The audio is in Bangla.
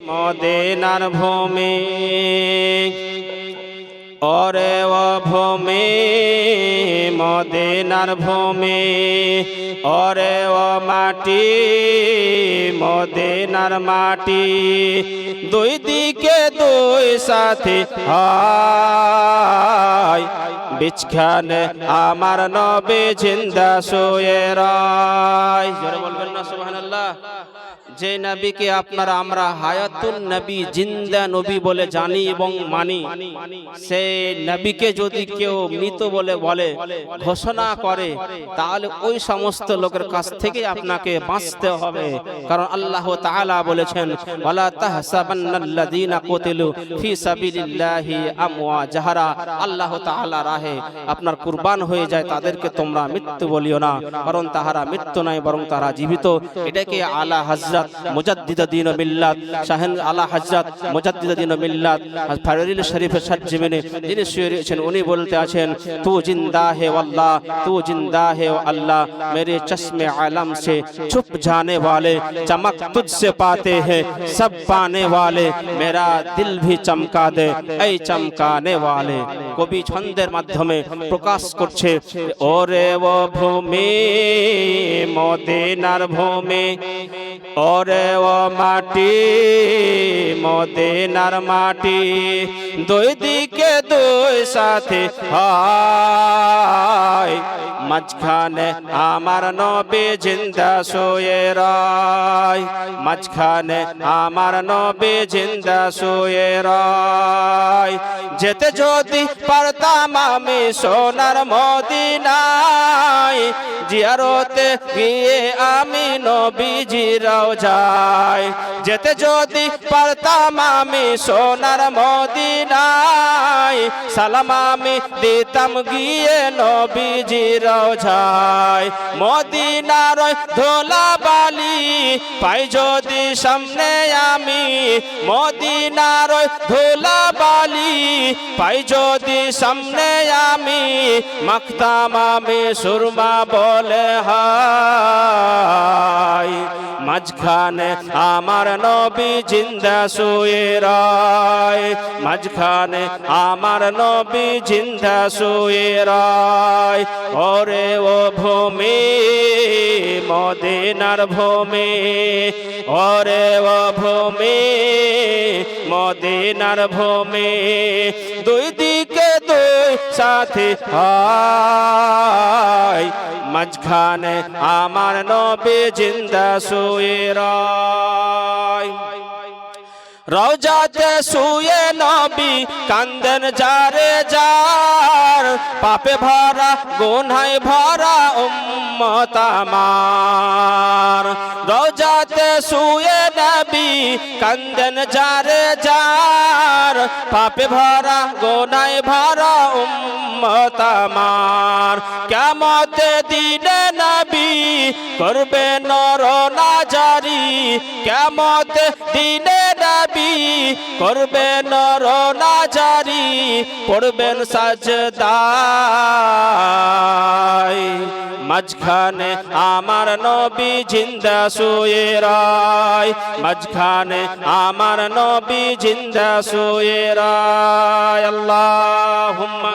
মদিনার ভূমি ও ভূমি, মদিনার ভূমি, ওরে ও মাটি, মদিনার মাটি। দুই দিকে দুই সাথী হয় বিছখানে আমার নবী জিন্দা শুয়ে রায়। বলবেন না, সুবহানাল্লাহ। যে নবীকে আপনারা আমরা হায়াতুন নবী, জিন্দা নবী বলে জানি এবং মানি। সে নবীকে যদি কেউ মৃত বলে বলে, ঘোষণা করে, তাহলে ওই সমস্ত লোকের কাছ থেকে আপনাকে বাঁচতে হবে। কারণ আল্লাহ তাআলা বলেছেন, ওয়ালা তাহসাবান্নাল্লাযীনা কুতিলু ফি সাবিলিল্লাহি আমওয়া যাহারা আল্লাহ তাআলা রাহে, আপনার কুরবান হয়ে যায়, তাদেরকে তোমরা মৃত্যু বলিও না। কারণ তাহারা মৃত্যু নয় বরং তারা জীবিত। এটাকে আলা হযরত মুজাদ্দিদ দিন মিল্লাত শাহেন আলা হযরত মুজাদ্দিদ দিন মিল্লাত ফারুল শরীফের সাজ্জিমিনে যিনি শুয়ে রয়েছেন উনি বলতে আছেন তু জিন্দা হে আল্লাহ তু জিন্দা হে আল্লাহ मेरे चश्मे आलम से छुप जाने वाले चमक तुझसे पाते हैं सब पाने वाले मेरा दिल भी चमका दे এই চমকানে वाले কবি ছন্দের মাধ্যমে প্রকাশ করছে ওরে ও ভূমি মদিনার ভূমি ওরে ও মাটি মদিনার মাটি। দুই দিকে দুই সাথে হয়। মাঝখানে আমার নবী জিন্দা শুয়ে রায়। মাঝখানে আমার নবী জিন্দা শুয়ে রায়। যেতে যদি পারতাম আমি সোনার মদিনায়, জিয়ারতে গিয়ে আমি নবীজিরাও যাই যেতে যদি পারতাম আমি সোনার মদিনায় সালাম আমি দিতাম গিয়ে নবীজিরাও যাই মদিনার ধোলা বালি পাই যদি সামনে আমি। মদিনার ধোলা বালি পাই যদি সামনে আমি। মাখতাম আমি সুরমা বলে হাই মাঝখানে আমার নবী জিন্দা শুয়ে রায়। মাঝখানে আমার নবী জিন্দা শুয়ে রায়। ওরে ও ভূমি, মদিনার ভূমি, ওরে ও ভূমি, মদিনার ভূমি। দুই দিকে দুই সাথী হয়? মাঝখানে আমার নবী জিন্দা শুয়ে রায়। রওজাতে শুয়ে নবী কান্দেন যারে যার। পাপে ভরা, গুনায় ভরা উম্মত আমার। রওজাতে শুয়ে নবী কান্দেন যারে যার। পাপে ভরা, গুনায় ভরা উম্মত আমার। কেমতে দিনে নবী করবে নর নাজারি। কেমতে দিনে নবী করবে নর নাজারি। পড়বেন সাজদায় মাঝখানে আমার নবী জিন্দা শুয়ে রায়। মাঝখানে আমার নবী জিন্দা শুয়ে রায়। আল্লাহুম্মা